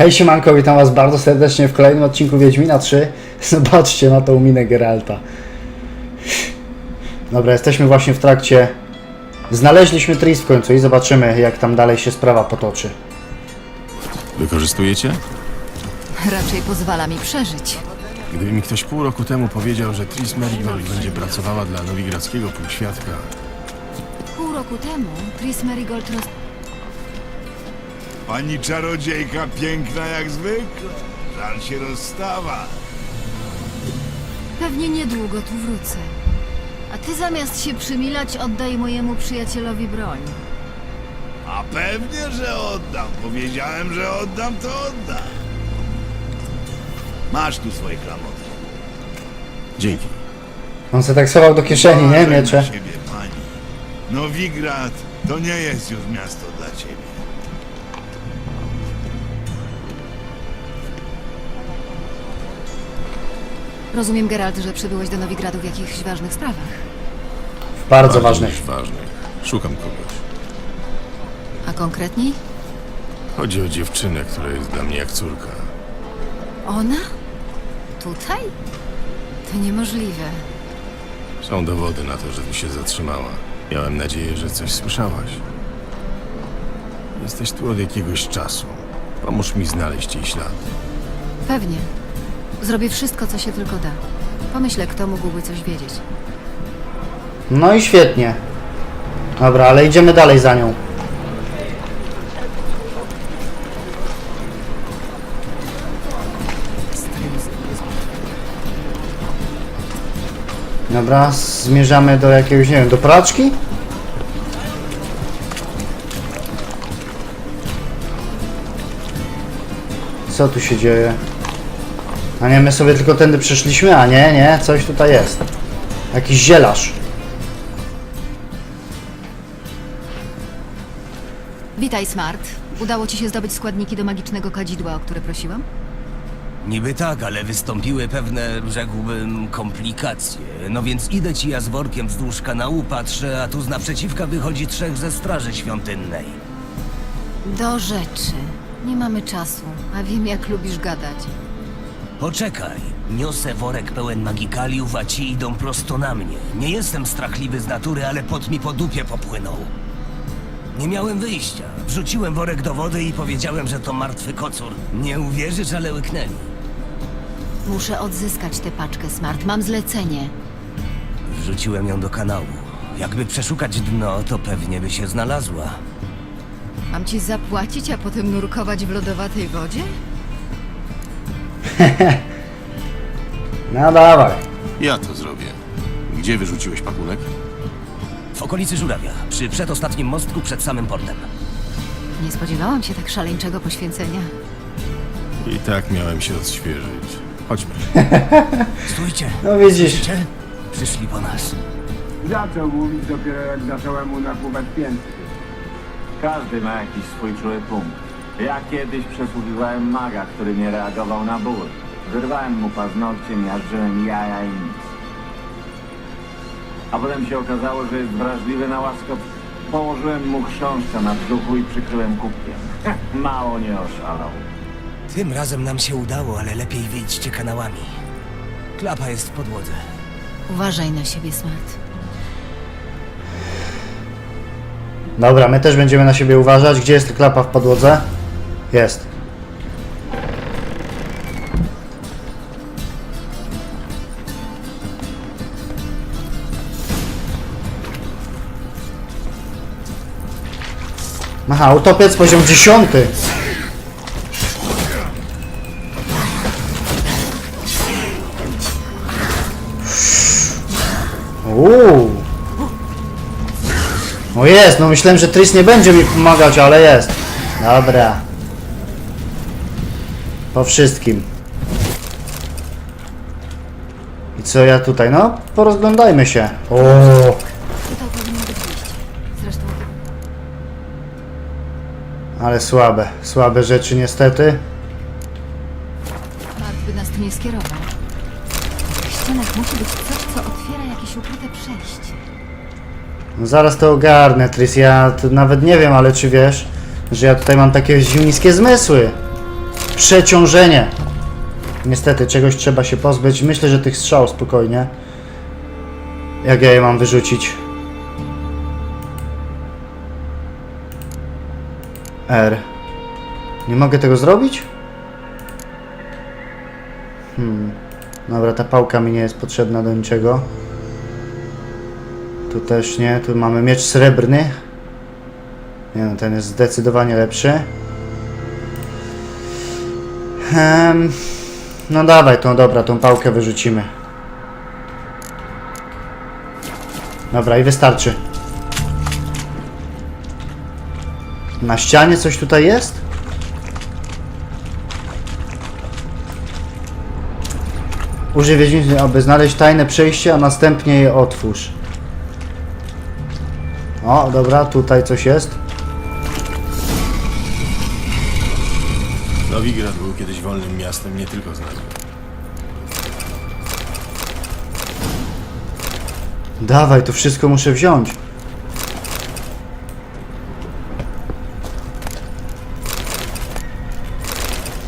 Hej siemanko, witam was bardzo serdecznie w kolejnym odcinku Wiedźmina 3. Zobaczcie na tą minę Geralta. Dobra, jesteśmy właśnie w trakcie... Znaleźliśmy Tris w końcu i zobaczymy jak tam dalej się sprawa potoczy. Wykorzystujecie? Raczej pozwala mi przeżyć. Gdyby mi ktoś pół roku temu powiedział, że Tris Merigold będzie pracowała dla nowigradzkiego półświadka, Pół roku temu Tris Marigold roz... Pani czarodziejka piękna jak zwykle. Żal się rozstawa. Pewnie niedługo tu wrócę. A ty zamiast się przymilać, oddaj mojemu przyjacielowi broń. A pewnie, że oddam. Powiedziałem, że oddam, to oddam. Masz tu swoje klamoty. dzięki. On se tak schował do kieszeni, nie? Uważaj na Miecze. siebie, pani. Nowigrad to nie jest już miasto dla ciebie. Rozumiem, Geralt, że przybyłeś do Nowigradu w jakichś ważnych sprawach. Bardzo ważny. niż ważnych. Szukam kogoś. A konkretniej? Chodzi o dziewczynę, która jest dla mnie jak córka. Ona? Tutaj? To niemożliwe. Są dowody na to, że tu się zatrzymała. Miałem nadzieję, że coś słyszałaś. Jesteś tu od jakiegoś czasu. Pomóż mi znaleźć jej ślad. Pewnie. Zrobię wszystko, co się tylko da. Pomyślę, kto mógłby coś wiedzieć. No i świetnie. Dobra, ale idziemy dalej za nią. Dobra, zmierzamy do jakiegoś, nie wiem, do praczki? Co tu się dzieje? A nie, my sobie tylko tędy przeszliśmy, a nie, nie, coś tutaj jest. Jakiś zielarz. Witaj, Smart. Udało ci się zdobyć składniki do magicznego kadzidła, o które prosiłam? Niby tak, ale wystąpiły pewne, rzekłbym, komplikacje. No więc idę ci ja z workiem wzdłuż kanału, patrzę, a tu z naprzeciwka wychodzi trzech ze straży świątynnej. Do rzeczy. Nie mamy czasu, a wiem, jak lubisz gadać. Poczekaj, niosę worek pełen magikaliów, a ci idą prosto na mnie. Nie jestem strachliwy z natury, ale pot mi po dupie popłynął. Nie miałem wyjścia. Wrzuciłem worek do wody i powiedziałem, że to martwy kocur. Nie uwierzysz, ale łyknęli. Muszę odzyskać tę paczkę, Smart. Mam zlecenie. Wrzuciłem ją do kanału. Jakby przeszukać dno, to pewnie by się znalazła. Mam ci zapłacić, a potem nurkować w lodowatej wodzie? No dawaj. Ja to zrobię. Gdzie wyrzuciłeś pakunek? W okolicy Żurawia, przy przedostatnim mostku przed samym portem. Nie spodziewałam się tak szaleńczego poświęcenia. I tak miałem się odświeżyć. Chodźmy. Stójcie! No widzisz. Słyszycie? Przyszli po nas. Zaczął mówić dopiero jak zacząłem mu nakłuwać pięty. Każdy ma jakiś swój czuły punkt. Ja kiedyś przesłuchiwałem maga, który nie reagował na ból. Wyrwałem mu paznokcie, miażdżyłem jaja i nic. A potem się okazało, że jest wrażliwy na łaskot. Położyłem mu chrząszcza na brzuchu i przykryłem kubkiem. Mało nie oszalał. Tym razem nam się udało, ale lepiej wyjdźcie kanałami. Klapa jest w podłodze. Uważaj na siebie, Smart. Dobra, my też będziemy na siebie uważać. Gdzie jest ta klapa w podłodze? Jest. Aha, utopiec poziom 10. Uuu. O jest, no myślałem, że Tris nie będzie mi pomagać, ale jest. Dobra. Po wszystkim. I co ja tutaj? No, porozglądajmy się. O, Tutaj powinno być wyjście. Zresztą ale słabe, słabe rzeczy niestety. Smart by nas tu nie skierował. W tych ścianach musi być coś, co otwiera jakieś ukryte przejście. No zaraz to ogarnę, Tris. Ja nawet nie wiem, ale czy wiesz, że ja tutaj mam takie ziemskie zmysły. Przeciążenie. Niestety, czegoś trzeba się pozbyć. Myślę, że tych strzał spokojnie. Jak ja je mam wyrzucić? R. Nie mogę tego zrobić? Hmm. Dobra, ta pałka mi nie jest potrzebna do niczego. Tu też nie. Tu mamy miecz srebrny. Nie no, ten jest zdecydowanie lepszy. Em, no dawaj, tą dobra, tą pałkę wyrzucimy. Dobra, i wystarczy. Na ścianie coś tutaj jest? Użyj wiedźminy, aby znaleźć tajne przejście, a następnie je otwórz. O, dobra, tutaj coś jest. Nowigrad był wolnym miastem nie tylko z nazwy. Dawaj, to wszystko muszę wziąć.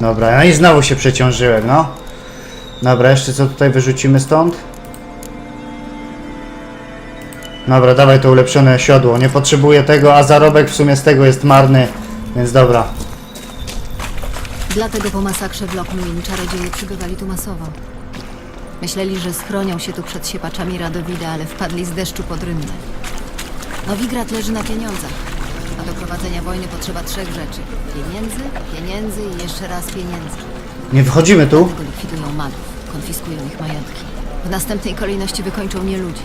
Dobra, no i znowu się przeciążyłem, no. Dobra, jeszcze co tutaj wyrzucimy stąd? Dobra, dawaj to ulepszone siodło. Nie potrzebuję tego, a zarobek w sumie z tego jest marny, więc dobra. Dlatego po masakrze w Lockmuin czarodzieje przybywali tu masowo. Myśleli, że schronią się tu przed siepaczami Radowida, ale wpadli z deszczu pod rynnę. Nowigrad leży na pieniądzach. A do prowadzenia wojny potrzeba trzech rzeczy. Pieniędzy, pieniędzy i jeszcze raz pieniędzy. Nie wchodzimy tu? Dlatego likwidują magów, konfiskują ich majątki. W następnej kolejności wykończą nie ludzi.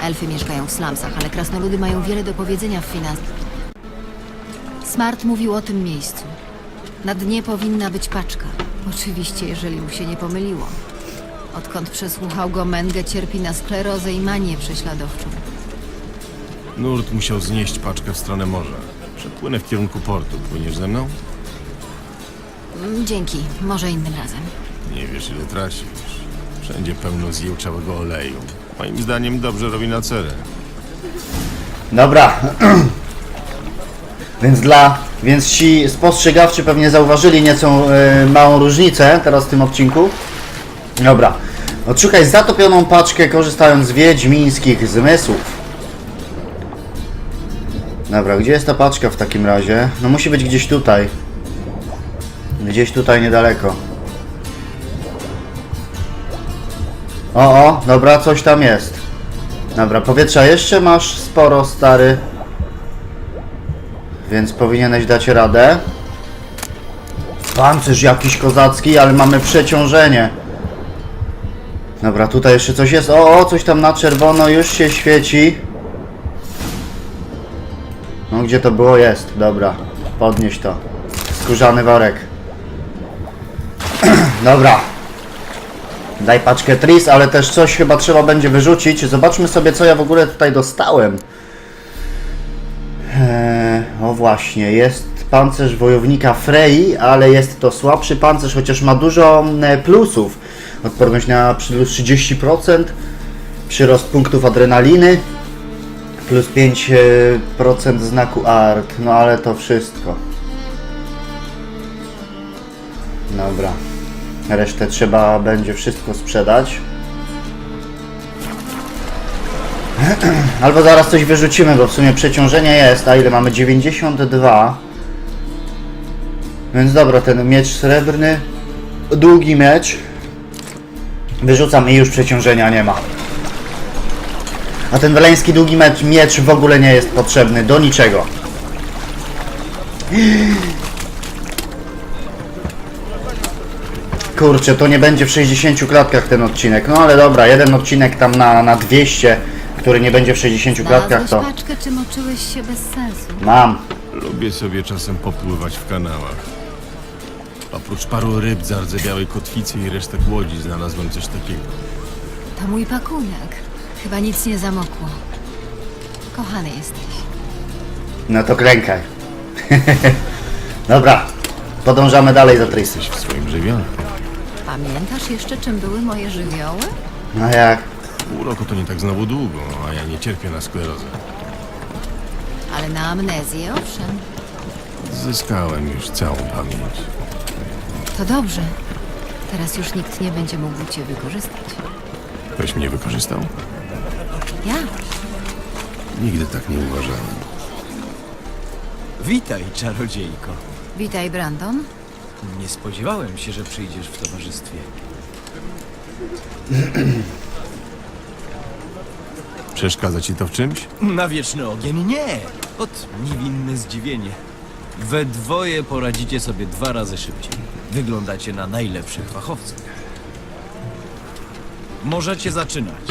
Elfy mieszkają w slumsach, ale krasnoludy mają wiele do powiedzenia w finansach. Smart mówił o tym miejscu. Na dnie powinna być paczka. Oczywiście, jeżeli mu się nie pomyliło. Odkąd przesłuchał go, Menge cierpi na sklerozę i manię prześladowczą. Nurt musiał znieść paczkę w stronę morza. Przepłynę w kierunku portu. Płyniesz ze mną? Mm, Dzięki, może innym razem. Nie wiesz, ile tracisz. Wszędzie pełno zjełczałego oleju. Moim zdaniem dobrze robi na cerę. Dobra. więc dla. Więc ci spostrzegawczy pewnie zauważyli nieco e, małą różnicę teraz w tym odcinku. Dobra. Odszukaj zatopioną paczkę korzystając z wiedźmińskich zmysłów. Dobra, gdzie jest ta paczka w takim razie? No musi być gdzieś tutaj. Gdzieś tutaj niedaleko. O, o, dobra, coś tam jest. Dobra, powietrza jeszcze masz sporo, stary. Więc powinieneś dać radę. Pancerz jakiś kozacki, ale mamy przeciążenie. Dobra, tutaj jeszcze coś jest. O, o, coś tam na czerwono już się świeci. No, gdzie to było? Jest. Dobra, podnieś to. Skórzany worek. Dobra. Daj paczkę Tris, ale też coś chyba trzeba będzie wyrzucić. Zobaczmy sobie, co ja w ogóle tutaj dostałem. Właśnie, jest pancerz wojownika Frey, ale jest to słabszy pancerz, chociaż ma dużo e, plusów. Odporność na plus 30%, przyrost punktów adrenaliny, plus 5% znaku art. No ale to wszystko. Dobra. Resztę trzeba będzie wszystko sprzedać. Albo zaraz coś wyrzucimy, bo w sumie przeciążenie jest. A ile mamy? 92. Więc dobra, ten miecz srebrny. Długi miecz. Wyrzucam i już przeciążenia nie ma. A ten weleński długi miecz, miecz w ogóle nie jest potrzebny do niczego. Kurczę, to nie będzie w 60 klatkach ten odcinek. No ale dobra, jeden odcinek tam na, na 200, który nie będzie w 60 klatkach, Znalazłeś to paczkę, czy moczyłeś się bez sensu? mam. Lubię sobie czasem popływać w kanałach. Oprócz paru ryb, zardzewiałej kotwicy i resztek łodzi znalazłem coś takiego. To mój pakunek. Chyba nic nie zamokło. Kochany jesteś. No to klękaj. Dobra, podążamy dalej za. Jesteś w swoim żywiole. Pamiętasz jeszcze, czym były moje żywioły? No jak? Pół roku to nie tak znowu długo, a ja nie cierpię na sklerozę. Ale na amnezję, owszem. Zyskałem już całą pamięć. To dobrze. Teraz już nikt nie będzie mógł cię wykorzystać. Ktoś mnie wykorzystał? Ja? Nigdy tak nie uważałem. Witaj, czarodziejko. Witaj, Brandon. Nie spodziewałem się, że przyjdziesz w towarzystwie. Przeszkadza ci to w czymś? Na wieczny ogień nie! Ot, niewinne zdziwienie. We dwoje poradzicie sobie dwa razy szybciej. Wyglądacie na najlepszych fachowców. Możecie zaczynać.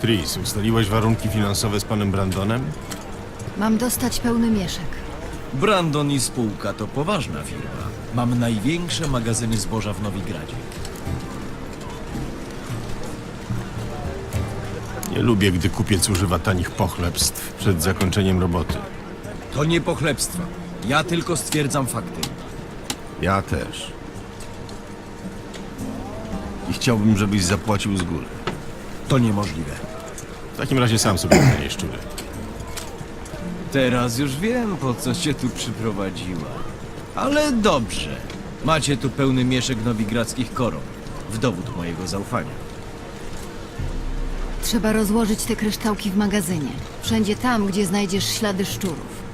Tris, ustaliłeś warunki finansowe z panem Brandonem? Mam dostać pełny mieszek. Brandon i spółka to poważna firma. Mam największe magazyny zboża w Nowigradzie. Nie lubię, gdy kupiec używa tanich pochlebstw przed zakończeniem roboty. To nie pochlebstwa. Ja tylko stwierdzam fakty. Ja też. I chciałbym, żebyś zapłacił z góry. To niemożliwe. W takim razie sam sobie wymienię szczury. Teraz już wiem, po co cię tu przyprowadziła. Ale dobrze. Macie tu pełny mieszek nowigradzkich koron. W dowód mojego zaufania. Trzeba rozłożyć te kryształki w magazynie. Wszędzie tam, gdzie znajdziesz ślady szczurów.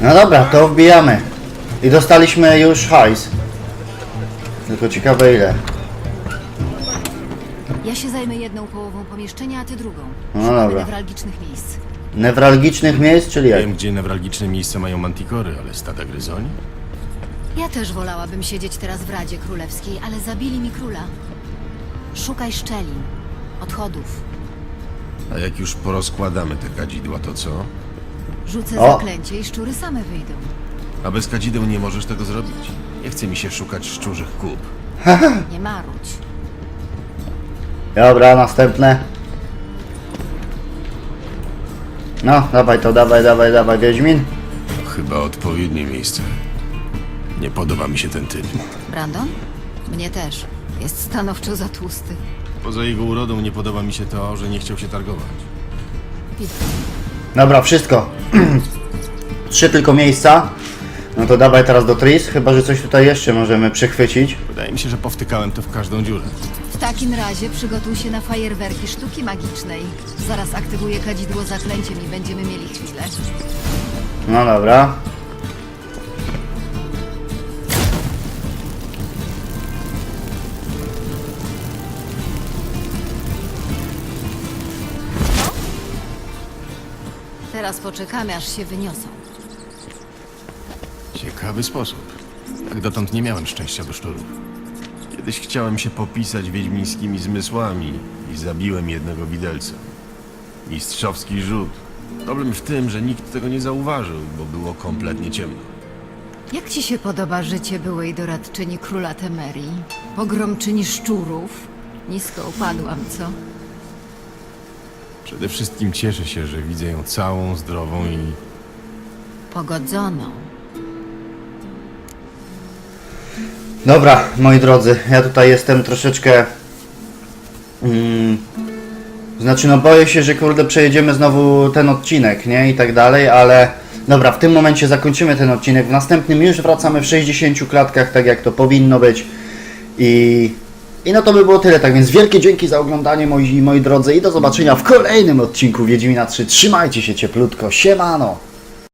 No dobra, to wbijamy. I dostaliśmy już hajs. Tylko ciekawe ile. Ja się zajmę jedną połową pomieszczenia, a ty drugą. No Szukamy dobra. newralgicznych miejsc. Newralgicznych miejsc, czyli jak? Wiem, gdzie newralgiczne miejsca mają mantikory, ale stada gryzoni? Ja też wolałabym siedzieć teraz w Radzie Królewskiej, ale zabili mi króla. Szukaj szczelin, odchodów. A jak już porozkładamy te kadzidła, to co? Rzucę O! zaklęcie i szczury same wyjdą. A bez kadzideł nie możesz tego zrobić. Nie chce mi się szukać szczurzych kup. Nie marudź. Dobra, następne. No, dawaj to, dawaj, dawaj, dawaj, Wiedźmin. Chyba odpowiednie miejsce. Nie podoba mi się ten typ. Brandon? Mnie też. Jest stanowczo za tłusty. Poza jego urodą nie podoba mi się to, że nie chciał się targować. Dobra, wszystko. Trzy tylko miejsca. No to dawaj teraz do Tris, chyba że coś tutaj jeszcze możemy przechwycić. Wydaje mi się, że powtykałem to w każdą dziurę. W takim razie przygotuj się na fajerwerki sztuki magicznej. Zaraz aktywuję kadzidło zaklęciem i będziemy mieli chwilę. No dobra. Teraz poczekamy, aż się wyniosą. Ciekawy sposób. Jak dotąd nie miałem szczęścia do szczurów. Kiedyś chciałem się popisać wiedźmińskimi zmysłami i zabiłem jednego widelca. Mistrzowski rzut. Problem w tym, że nikt tego nie zauważył, bo było kompletnie ciemno. Jak ci się podoba życie byłej doradczyni króla Temerii? Pogromczyni szczurów? Nisko upadłam, co? Przede wszystkim cieszę się, że widzę ją całą, zdrową i Pogodzoną. Dobra, moi drodzy, ja tutaj jestem troszeczkę. Mm, znaczy, no boję się, że kurde przejedziemy znowu ten odcinek, nie? I tak dalej, ale dobra, w tym momencie zakończymy ten odcinek. W następnym już wracamy w 60 klatkach, tak jak to powinno być. I, I no to by było tyle. Tak więc wielkie dzięki za oglądanie, moi, moi drodzy, i do zobaczenia w kolejnym odcinku Wiedźmina 3. Trzymajcie się cieplutko, siemano!